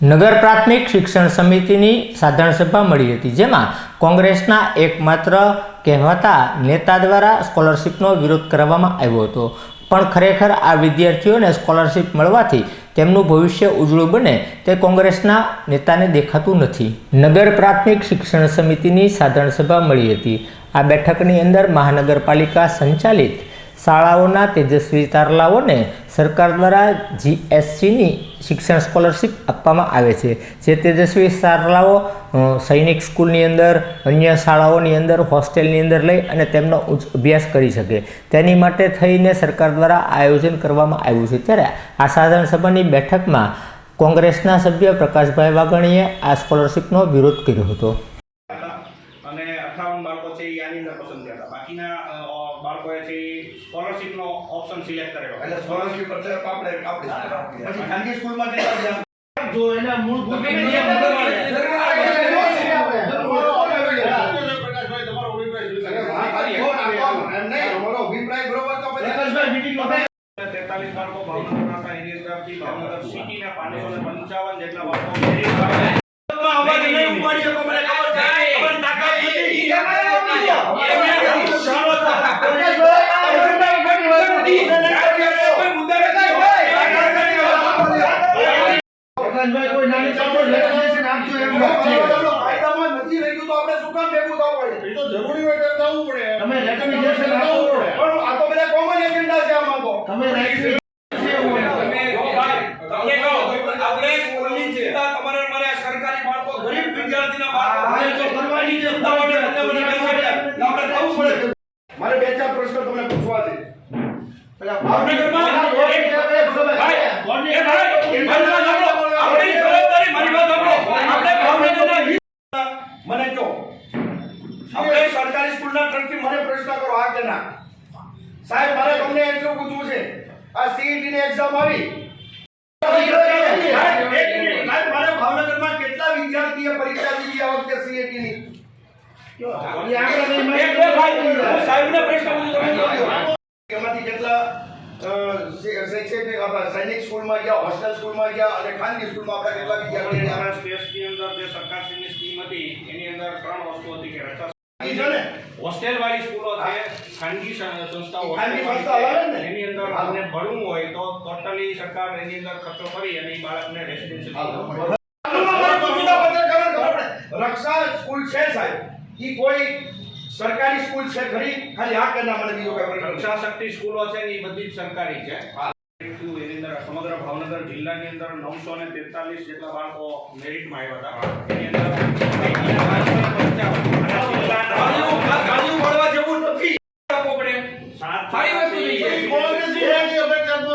નગર પ્રાથમિક શિક્ષણ સમિતિની સાધારણ સભા મળી હતી, જેમાં કોંગ્રેસના એકમાત્ર કહેવાતા નેતા દ્વારા સ્કોલરશિપનો વિરોધ કરવામાં આવ્યો હતો. પણ ખરેખર આ વિદ્યાર્થીઓને સ્કોલરશિપ મળવાથી તેમનું ભવિષ્ય ઉજળું બને તે કોંગ્રેસના નેતાને દેખાતું નથી. નગર પ્રાથમિક શિક્ષણ સમિતિની સાધારણ સભા મળી હતી. આ બેઠકની અંદર મહાનગરપાલિકા સંચાલિત શાળાઓના તેજસ્વી તારલાઓને સરકાર દ્વારા જીએસસીની શિક્ષણ સ્કોલરશીપ આપવામાં આવે છે. જે તેજસ્વી તારલાઓ સૈનિક સ્કૂલની અંદર, અન્ય શાળાઓની અંદર, હોસ્ટેલની અંદર લઈ અને તેમનો ઉચ્ચ અભ્યાસ કરી શકે. તેની માટે થઈને સરકાર દ્વારા આયોજન કરવામાં આવ્યું છે. ત્યારે આ સાધારણ સભાની બેઠકમાં કોંગ્રેસના સભ્ય પ્રકાશભાઈ વાઘાણીએ આ સ્કોલરશિપનો વિરોધ કર્યો હતો. બાળકો છે એ આની અંદર પસંદ થયા હતા બાકીના બાળકોએ છે સ્કોલરશિપનો ઓપ્શન સિલેક્ટ કરેલો. એટલે સ્કોલરશિપ એટલે આપણે આપણે પછી ખાનગી સ્કૂલમાં જો એના મૂળભૂત નિયમ નિયમ પ્રમાણે પ્રકાશભાઈ meeting માં તેતાલીસ બાળકો ભાવનગરના હતા એની અંદરથી ભાવનગર સિટીના પાંચસો ને પંચાવન જેટલા બાળકો મેરિટ આવ્યા. અવાજ નહીં ઉપાડી શકો મને ખબર છે તમારી તાકાત નથી પ્રકાશભાઈ કોઈ નાની ચાલો લેક્ચર આપજો એમ વાત છે તમે રેકમેન્ડેશન આપો તમે રાઈટ છે એવું હોય. પડે કહો, આપણે સ્કૂલની ચિંતા તમારે મારે આ સરકારી બાળકો ગરીબ વિદ્યાર્થીના બાળકો હા, એ તો કરવાની છે. ચિંતા માટે તમને મને બેસાડ્યા. આપણે થવું પડે મારે બે ચાર પ્રશ્ન તમને પૂછવા છે પેલા ભાવનગરમાં એક- ભાઈ. ભાઈ, એ ભાઈ, મારી વાત સાંભળો. આપણી જવાબદારી, મારી વાત સાંભળો. આપણે ભાવનગરના હિત- મને કહો આપણે સરકારી સ્કૂલના ટ્રસ્ટી મને પ્રશ્ન કરો હા કે ના સાહેબ મારે તમને એટલું પૂછવું છે? આ સીઈટી ની એક્ઝામ આવી. સાહેબ, એક મારે ભાવનગરમાં કેટલા વિદ્યાર્થીએ પરીક્ષા દીધી આ વખતે સીઈટી ની? એ આગળ નહીં એક બે ભાઈ, હું સાહેબને પ્રશ્ન પૂછું, તમે કહો. એમાંથી કેટલા શૈક્ષણિક આપણા સૈનિક સ્કૂલમાં ગયા હોસ્ટેલ સ્કૂલમાં ગયા અને ખાનગી સ્કૂલમાં આપણા કેટલા વિદ્યાર્થીઓ ગયા? અંદર જે સરકારશ્રીની સ્કીમ હતી એની અંદર ત્રણ વસ્તુ હતી કે રચા હોસ્ટેલ વાળી સ્કૂલો છે ખાનગી સંસ્થાઓ? એની અંદર આપણે ભણવું હોય તો ટોટલી સરકાર એની અંદર ખર્ચો કરી અને એ બાળકને રેસિડેન્શિયલ રક્ષા સ્કૂલ છે સાહેબ. ઈ કોઈ સરકારી સ્કૂલ છે ખરી ખાલી આ કે મને બીજો કઈ રક્ષા શક્તિ સ્કૂલો છે ને એ બધી જ સરકારી છે. એની અંદર સમગ્ર ભાવનગર જિલ્લાની અંદર નવસો ને તેતાલીસ જેટલા બાળકો મેરિટમાં આવ્યા હતા. એની અંદર આપવો પડે સાત સારી વસ્તુ થઈ છે. કોંગ્રેસની રહેતી અપેક્ષા તો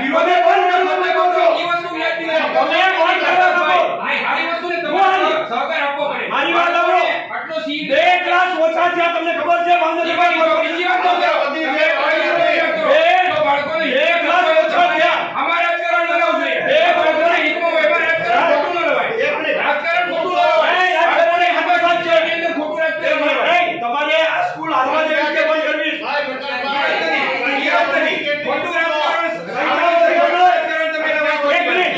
વિરોધે બંધ કરો, તમે કહો છો. ઈ વસ્તુ વ્યાજબી તમે નથી. કોણ કરવા છો? ભાઈ, આવી વસ્તુને તમારે સહકાર આપવો પડે. મારી વાત સાંભળો. આટલો સીટ બે ક્લાસ ઓછા થયા તમને ખબર છે ભાવનગરમાં? બીજી વાત તો કરો. બધી બે જે બાળકોને બે ક્લાસ ઓછા થયા. અમારે રાજકારણ ન લેવું જોઈએ. બે બાળકોના હિતમાં હોય, એમાં રાજકારણ ખોટું ન લેવાય. એક મિનિટ. રાજકારણ ખોટું ન લેવાય. એ રાજકારણ એ હંમેશા જ છે. એની અંદર ખોટું રાજકારણ ન લેવાય. નહીં, તમારે આ સ્કૂલ હાલવા જેવી કે બંધ કરવી સાહેબ ઈ પ્રકાશભાઈ વાત નથી. ખોટું રાજકારણ રાજકારણ તમે લેવાય. એક મિનિટ.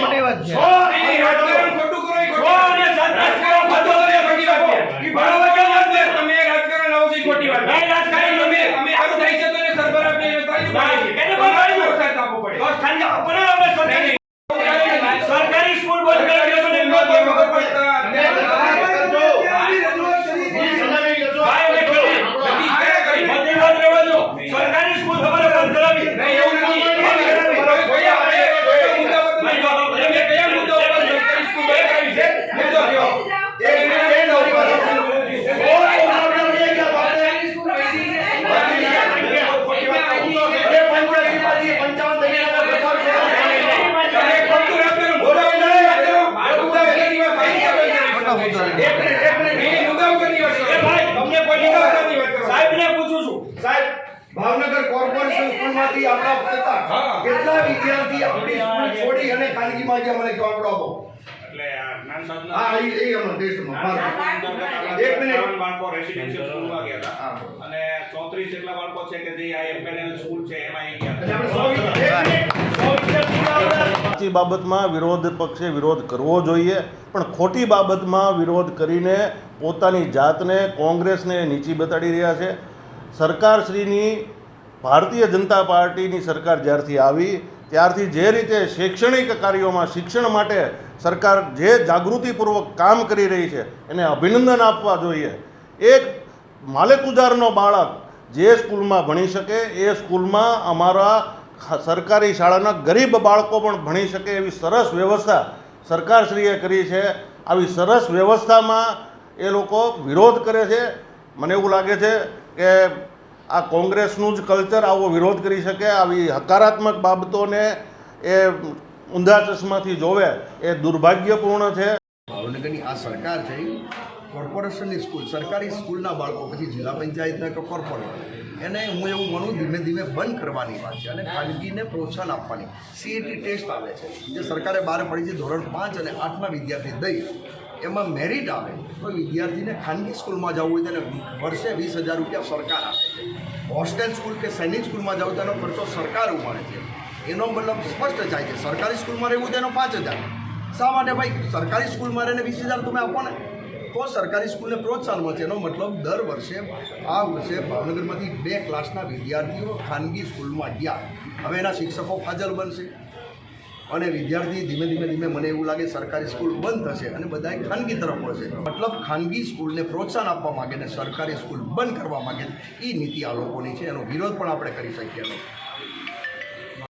સો નહીં, રાજકારણ ખોટું કરો એ સો ખોટી અને સાત રાજકારણ ખોટું કરો એ ખોટી વાત છે. ઈ ભણાવવા કેમ વાત છે? તમે રાજકારણ લાવો છો એ ખોટી વાત છે. નહીં, રાજકારણ અમે અમે આવું થાય છે તો એને સરભર આપીએ એટલે તાળી પાડીએ. એને પણ પાડી દો. પ્રોત્સાહન આપવું પડે. તો ખાલી આપણે હવે સરકારી સરકારી સ્કૂલ બંધ કરી દો મને એમ કહો તો ખબર પડે. ભાઈ, હવે ખેતી. બધી વાત રહેવા દો. સરકારી સ્કૂલ તમારે બંધ કરાવી. નહીં, એવું નથી. બંધ કરાવી. કોઈ આપણે કોઈ મુદ્દા પર ભાઈ, બાબા, તમે કયા મુદ્દા ઉપર સરકારી સ્કૂલ બંધ કરાવી છે? મુદ્દો કયો? એક મિનિટ, એક નવરી વાત સાંભળો. સો ઉદાહરણો લઈ ગયા તો આપણે અરે પંચ્યાસી માંથી પંચાવન થઈ ગયા તો પચાસ તમે ખોટું રાજકારણ બોલો એટલે રાજકારણ મુદ્દા વગરની વાત સાચી આવે છે. એક મિનિટ, એક મિનિટ. નહીં, મુદ્દા વગરની વાત કરો. ભાઈ, તમને કોઈ મુદ્દા નિકાલ વાત કરો. સાહેબને પૂછું છું. સાહેબ ભાવનગર કોર્પોરેશન સ્કૂલમાંથી આપણા પડતા કેટલા વિદ્યાર્થી આપણી સ્કૂલ છોડી અને ખાનગીમાં ગયા મને આપણો આપો. એટલે આ જ્ઞાન સાધના. હા એ એ હમણાં ટેસ્ટમાં એક મિનિટ. બાળકો રેસિડેન્શિયલ સ્કૂલમાં ગયા હતા. અને 34 જેટલા બાળકો છે કે જે આ એમપેનલ સ્કૂલ છે એમાં ગયા સાચી બાબતમાં વિરોધ પક્ષે વિરોધ કરવો જોઈએ, પણ ખોટી બાબતમાં વિરોધ કરીને પોતાની જાતને કોંગ્રેસને નીચી બતાડી રહ્યા છે. સરકારશ્રીની, ભારતીય જનતા પાર્ટીની સરકાર જ્યારથી આવી, ત્યારથી જે રીતે શૈક્ષણિક કાર્યોમાં શિક્ષણ માટે સરકાર જે જાગૃતિપૂર્વક કામ કરી રહી છે, એને અભિનંદન આપવા જોઈએ. એક માલેકુજારનો બાળક જે સ્કૂલમાં ભણી શકે, એ સ્કૂલમાં અમારા સરકારી શાળાના ગરીબ બાળકો પણ ભણી શકે એવી સરસ વ્યવસ્થા સરકારશ્રીએ કરી છે. આવી સરસ વ્યવસ્થામાં એ લોકો વિરોધ કરે છે. મને એવું લાગે છે કે આ કોંગ્રેસનું જ કલ્ચર આવો વિરોધ કરી શકે, આવી હકારાત્મક બાબતોને એ ઊંધા ચશ્માથી જોવે એ દુર્ભાગ્યપૂર્ણ છે. ભાવનગરની આ સરકાર છે, કોર્પોરેશનની સ્કૂલ, સરકારી સ્કૂલના બાળકો, પછી જિલ્લા પંચાયતના કે કોર્પોરેટ. એને હું એવું માનું, ધીમે ધીમે બંધ કરવાની વાત છે અને ખાનગીને પ્રોત્સાહન આપવાની. સીઈટી ટેસ્ટ આવે છે. જે સરકારે બહાર પડી છે ધોરણ પાંચ અને આઠમાં વિદ્યાર્થી દઈ, એમાં મેરિટ આવે. તો વિદ્યાર્થીને ખાનગી સ્કૂલમાં જવું હોય તેને વર્ષે વીસ હજાર રૂપિયા સરકાર આપે છે. હોસ્ટેલ સ્કૂલ કે સૈનિક સ્કૂલમાં જવું તેનો ખર્ચો સરકાર ઉપાડે છે. એનો મતલબ સ્પષ્ટ થાય છે. સરકારી સ્કૂલમાં રહેવું તેનો પાંચ હજાર. શા માટે ભાઈ? સરકારી સ્કૂલમાં રહીને વીસ હજાર તમે આપો ને. તો સરકારી સ્કૂલને પ્રોત્સાહન મળશે એનો મતલબ દર વર્ષે આ વર્ષે ભાવનગરમાંથી બે ક્લાસના વિદ્યાર્થીઓ ખાનગી સ્કૂલમાં ગયા. હવે એના શિક્ષકો ફાજલ બનશે. અને વિદ્યાર્થી ધીમે ધીમે ધીમે મને એવું લાગે સરકારી સ્કૂલ બંધ થશે અને બધાએ ખાનગી તરફ વળશે. મતલબ ખાનગી સ્કૂલને પ્રોત્સાહન આપવા માગે ને સરકારી સ્કૂલ બંધ કરવા માગે એ નીતિ આ લોકોની છે. એનો વિરોધ પણ આપણે કરી શકીએ નહીં.